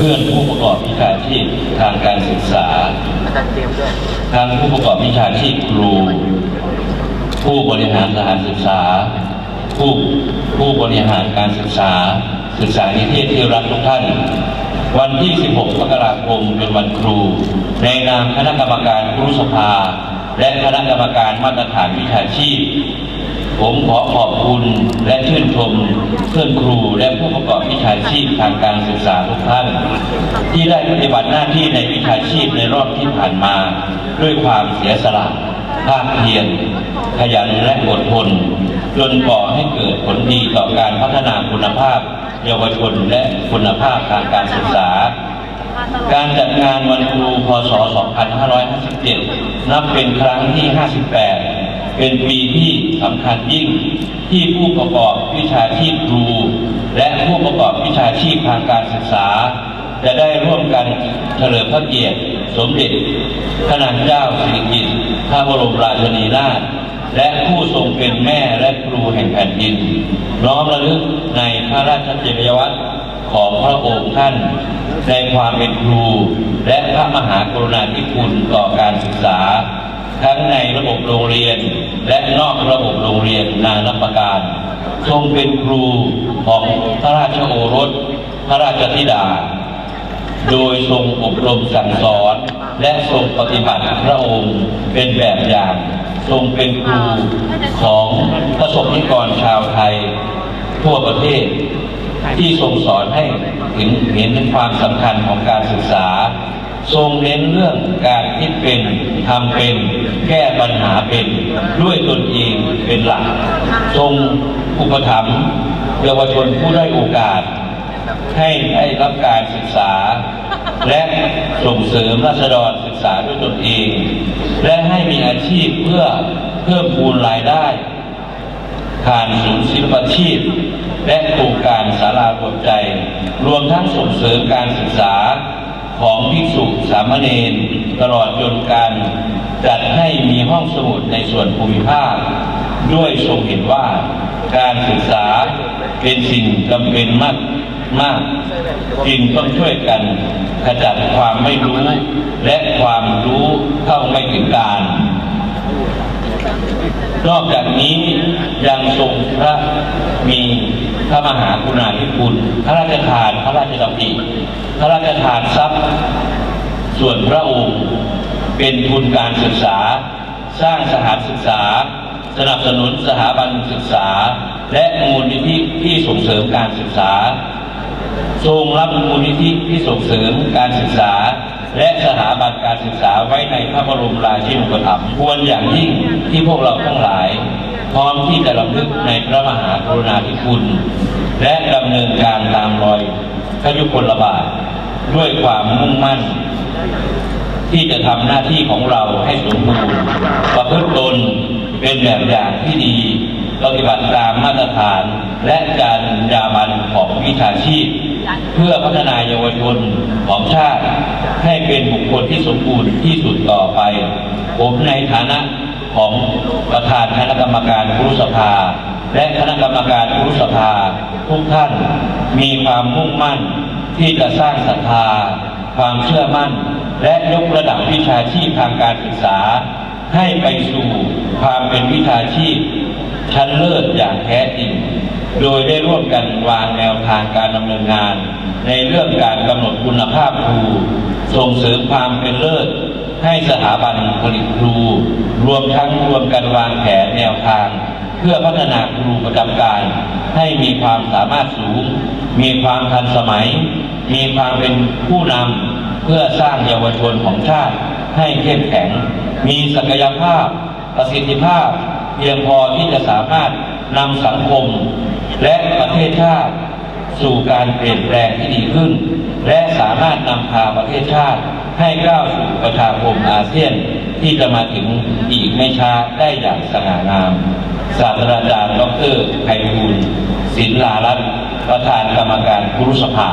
พื่อนผู้ประกอบวิชาชีพทางการศึกษาอาจารย์เตรียมด้วยทั้งผู้ประกอบวิชาชีพครู ผู้บริหารสถานศึกษา ผู้ผู้บริหารการศึกษา ศึกษานิเทศที่รักทุกท่าน วันที่ 16 มกราคมเป็นวันครู ในนามคณะกรรมการครุสภา และคณะกรรมการมาตรฐานวิชาชีพ ผมขอขอบคุณและชื่นชมเพื่อนครูและผู้ประกอบวิชาชีพทางการศึกษาทุกท่าน ที่ได้ปฏิบัติหน้าที่ในวิชาชีพในรอบที่ผ่านมา ด้วยความเสียสละภาคเพียรขยันและอดทน จนก่อให้เกิดผลดีต่อการพัฒนาคุณภาพ เยาวชนและคุณภาพทางการศึกษาการจัดงานวันครูพศ 2557 นับเป็นครั้งที่ 58 เป็นปีที่สำคัญยิ่งที่ผู้ประกอบวิชาชีพครู และผู้ประกอบวิชาชีพทางการศึกษา จะได้ร่วมกันเฉลิมพระเกียรติ สมเด็จพระนางเจ้าสิริกิติ์พระบรมราชินีนาถและผู้ทรงเป็นแม่และครูแห่งแผ่นดินน้อมระลึกในพระราชจริยวัตรของพระองค์ท่าน ในความเป็นครู และพระมหากรุณาธิคุณต่อการศึกษา ทั้งในระบบโรงเรียน และนอกระบบโรงเรียนนานาประการ ทรงเป็นครูของพระราชโอรส พระราชธิดา โดยทรงอบรมสั่งสอน และทรงปฏิบัติพระองค์เป็นแบบอย่าง ทรงเป็นครูของประสบนิกรชาวไทย ทั่วประเทศ ที่ทรงสอนให้ถึงเห็นถึงความสำคัญของการศึกษา ทรงเน้นเรื่องการคิดเป็นทำเป็น แก้ปัญหาเป็น ด้วยตนเองเป็นหลัก ทรงอุปถัมภ์เยาวชนผู้ได้โอกาส ให้ได้รับการศึกษา และส่งเสริมราษฎรศึกษาด้วยตนเอง และให้มีอาชีพเพื่อเพิ่มพูนรายได้ผ่านศูนย์ศิลปาชีพ และโครงการศาลารวมใจ รวมทั้งส่งเสริมการศึกษาของภิกษุสามเณรตลอดจนการจัดให้มีห้องสมุดในส่วนภูมิภาค ด้วยทรงเห็นว่าการศึกษาเป็นสิ่งจำเป็นมากมากจึงต้องช่วยกันขจัดความไม่รู้ และความรู้เข้าไม่ถึงการ นอกจากนี้ยังทรงพระมี พระมหากรุณาธิคุณ พระราชทานพระราชดำริพระราชทานทรัพย์ ส่วนพระองค์ เป็นทุนการศึกษา สร้างสถานศึกษา สนับสนุนสถาบันศึกษา และมูลนิธิที่ส่งเสริมการศึกษา ทรงรับมูลนิธิที่ส่งเสริมการศึกษา และสถาบันการศึกษาไว้ในพระบรมราชินูปถัมภ์ควรอย่างยิ่งที่พวกเราทั้งหลาย พร้อมที่จะรำลึกในพระมหากรุณาธิคุณ และดำเนินการตามรอยพระยุคลบาทด้วยความมุ่งมั่น ที่จะทำหน้าที่ของเราให้สมบูรณ์ประพฤติตนเป็นแบบอย่างที่ดี ปฏิบัติตามมาตรฐานและการยาบันของวิชาชีพ เพื่อพัฒนาเยาวชนของชาติ ให้เป็นบุคคลที่สมบูรณ์ที่สุดต่อไป ผมในฐานะ ของประธานคณะกรรมการครุสภา และคณะกรรมการครุสภา ทุกท่านมีความมุ่งมั่นที่จะสร้างศรัทธา ความเชื่อมั่น และยกระดับวิชาชีพทางการศึกษา ให้ไปสู่ความเป็นวิชาชีพ ชั้นเลิศอย่างแท้จริง โดยได้ร่วมกันวางแนวทางการดำเนินงาน ในเรื่องการกำหนดคุณภาพครูส่งเสริมความเป็นเลิศ ให้สถาบันผลิตครู รวมทั้งรวมกันวางแผนแนวทาง เพื่อพัฒนาครูประจำการ ให้มีความสามารถสูง มีความทันสมัย มีความเป็นผู้นำเพื่อสร้างเยาวชนของชาติ ให้เข้มแข็ง มีศักยภาพ ประสิทธิภาพ เพียงพอที่จะสามารถนำสังคม และประเทศชาติ สู่การเปลี่ยนแปลงที่ดีขึ้น และสามารถนำพาประเทศชาติ ให้ก้าวสู่ประชาคมอาเซียนที่จะมาถึงอีกไม่ช้าได้อย่างสง่างาม ศาสตราจารย์ดรไพบูลศิลลารัตน์ประธานกรรมการครุสภา